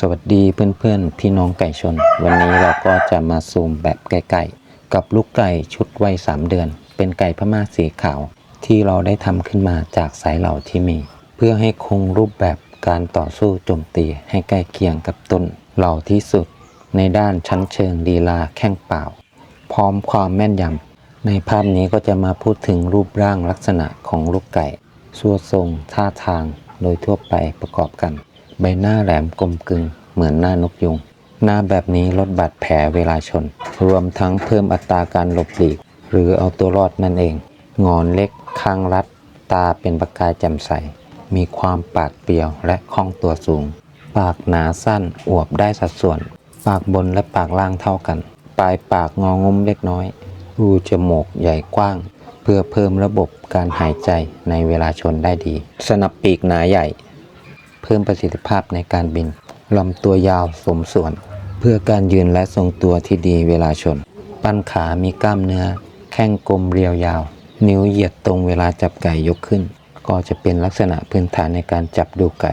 สวัสดีเพื่อนๆ พี่น้องไก่ชน วันนี้เราก็จะมาซูมแบบใกล้ๆกับลูกไก่ชุดวัย3เดือน เป็นไก่พม่าสีขาว ที่เราได้ทำขึ้นมาจากสายเหล่าที่มี เพื่อให้คงรูปแบบการต่อสู้โจมตีให้ใกล้เคียงกับต้นเหล่าที่สุด ในด้านชั้นเชิงลีลาแข้งเปล่า พร้อมความแม่นยำในภาพนี้ก็จะมาพูดถึงรูปร่างลักษณะของลูกไก่ส่วนทรงท่าทางโดยทั่วไปประกอบกัน ใบหน้าแหลมกลมกลึงเหมือนหน้านกยุง หน้าแบบนี้ลดบาดแผลเวลาชน รวมทั้งเพิ่มอัตราการหลบหลีก หรือเอาตัวรอดนั่นเอง งอนเล็กคางรัด ตาเป็นประกายแจ่มใส มีความปาดเปรียวและคล่องตัวสูง ปากหนาสั้นอวบได้สัดส่วน ปากบนและปากล่างเท่ากัน ปลายปากงองุ้มเล็กน้อย รูจมูกใหญ่กว้าง เพื่อเพิ่มระบบการหายใจในเวลาชนได้ดี สนับปีกหนาใหญ่ เพิ่มประสิทธิภาพในการบินลำตัวยาวสมส่วน เพื่อการยืนและทรงตัวที่ดีเวลาชน ปั้นขามีกล้ามเนื้อ แข้งกลมเรียวยาว นิ้วเหยียดตรงเวลาจับไก่ยกขึ้น ก็จะเป็นลักษณะพื้นฐานในการจับดูไก่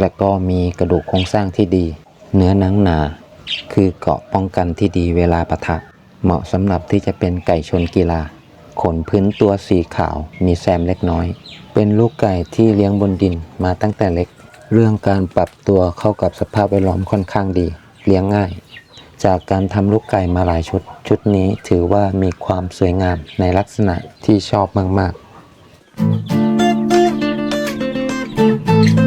และก็มีกระดูกโครงสร้างที่ดี เนื้อหนังหนา คือเกาะป้องกันที่ดีเวลาปะทะ เหมาะสำหรับที่จะเป็นไก่ชนกีฬา ขนพื้นตัวสีขาวมีแซมเล็กน้อย เป็นลูกไก่ที่เลี้ยงบนดินมาตั้งแต่เล็ก เรื่องการปรับตัวเข้ากับสภาพแวดล้อมค่อนข้างดี เลี้ยงง่าย จากการทำลูกไก่มาหลายชุด ชุดนี้ถือว่ามีความสวยงามในลักษณะที่ชอบมาก ๆ